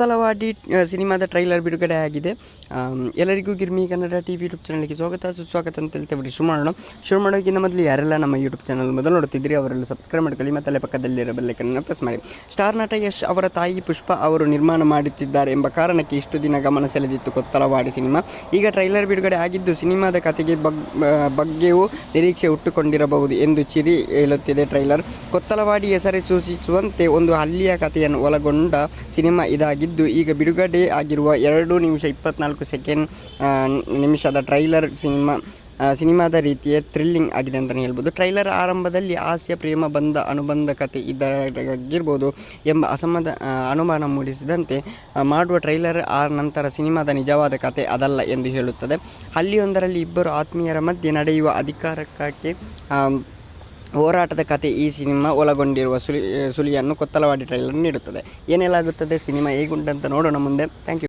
ತಲವಾಡಿ ಸಿನಿಮಾದ ಟ್ರೈಲರ್ ಬಿಡುಗಡೆ ಆಗಿದೆ. ಎಲ್ಲರಿಗೂ Girmi Kannada T V YouTube ಚಾನಲ್ಗೆ ಸ್ವಾಗತ. ಸುಸ್ವಾಗತ ಅಂತ ಹೇಳ್ತೇವೆ ಶುರು ಮಾಡೋಣ ಶುರು ಮಾಡೋಕ್ಕಿಂತ ಮೊದಲು ಯಾರೆಲ್ಲ ನಮ್ಮ ಯೂಟ್ಯೂಬ್ ಚಾನಲ್ ಮೊದಲು ನೋಡ್ತಿದ್ದೀರಿ, ಅವರೆಲ್ಲ ಸಬ್ಸ್ಕ್ರೈಬ್ ಮಾಡ್ಕೊಳ್ಳಿ, ಮತ್ತು ಅಲ್ಲೇ ಪಕ್ಕದಲ್ಲಿರೋ ಬೆಲ್ಲೈಕನ್ನು ಪ್ರೆಸ್ ಮಾಡಿ. ಸ್ಟಾರ್ ನಟ ಯಶ್ ಅವರ ತಾಯಿ ಪುಷ್ಪ ಅವರು ನಿರ್ಮಾಣ ಮಾಡುತ್ತಿದ್ದಾರೆ ಎಂಬ ಕಾರಣಕ್ಕೆ ಇಷ್ಟು ದಿನ ಗಮನ ಸೆಳೆದಿತ್ತು ಕೊತ್ತಲವಾಡಿ ಸಿನಿಮಾ. ಈಗ ಟ್ರೈಲರ್ ಬಿಡುಗಡೆ ಆಗಿದ್ದು ಸಿನಿಮಾದ ಕಥೆಗೆ ಬಗ್ ಬಗ್ಗೆಯೂ ನಿರೀಕ್ಷೆ ಹುಟ್ಟುಕೊಂಡಿರಬಹುದು ಎಂದು ಚಿರಿ ಹೇಳುತ್ತಿದೆ ಟ್ರೈಲರ್ ಕೊತ್ತಲವಾಡಿ ಹೆಸರೇ ಸೂಚಿಸುವಂತೆ ಒಂದು ಹಳ್ಳಿಯ ಕಥೆಯನ್ನು ಒಳಗೊಂಡ ಸಿನಿಮಾ ಇದಾಗಿದ್ದು ಈಗ ಬಿಡುಗಡೆ ಆಗಿರುವ ಎರಡು ನಿಮಿಷ ಇಪ್ಪತ್ನಾಲ್ಕು ಸೆಕೆಂಡ್ ನಿಮಿಷದ ಟ್ರೈಲರ್ ಸಿನಿಮಾ ಸಿನಿಮಾದ ರೀತಿಯ ಥ್ರಿಲ್ಲಿಂಗ್ ಆಗಿದೆ ಅಂತಲೇ ಹೇಳ್ಬೋದು. ಟ್ರೈಲರ್ ಆರಂಭದಲ್ಲಿ ಹಾಸ್ಯ, ಪ್ರೇಮ, ಬಂದ, ಅನುಬಂಧ ಕತೆ ಇದಾಗಿರ್ಬೋದು ಎಂಬ ಅಸಮಾಧ ಅನುಮಾನ ಮೂಡಿಸಿದಂತೆ ಮಾಡುವ ಟ್ರೈಲರ್ ಆ ನಂತರ ಸಿನಿಮಾದ ನಿಜವಾದ ಕತೆ ಅದಲ್ಲ ಎಂದು ಹೇಳುತ್ತದೆ. ಹಳ್ಳಿಯೊಂದರಲ್ಲಿ ಇಬ್ಬರು ಆತ್ಮೀಯರ ಮಧ್ಯೆ ನಡೆಯುವ ಅಧಿಕಾರಕ್ಕಾಗಿ ಹೋರಾಟದ ಕತೆ ಈ ಸಿನಿಮಾ ಒಳಗೊಂಡಿರುವ ಸುಳಿ ಸುಳಿಯನ್ನು ಕೊತ್ತಲವಾಡಿ ಟ್ರೈಲರ್ ನೀಡುತ್ತದೆ. ಏನೆಲ್ಲಾಗುತ್ತದೆ ಸಿನಿಮಾ ಹೇಗುಂಟಂತ ನೋಡೋಣ ಮುಂದೆ. Thank you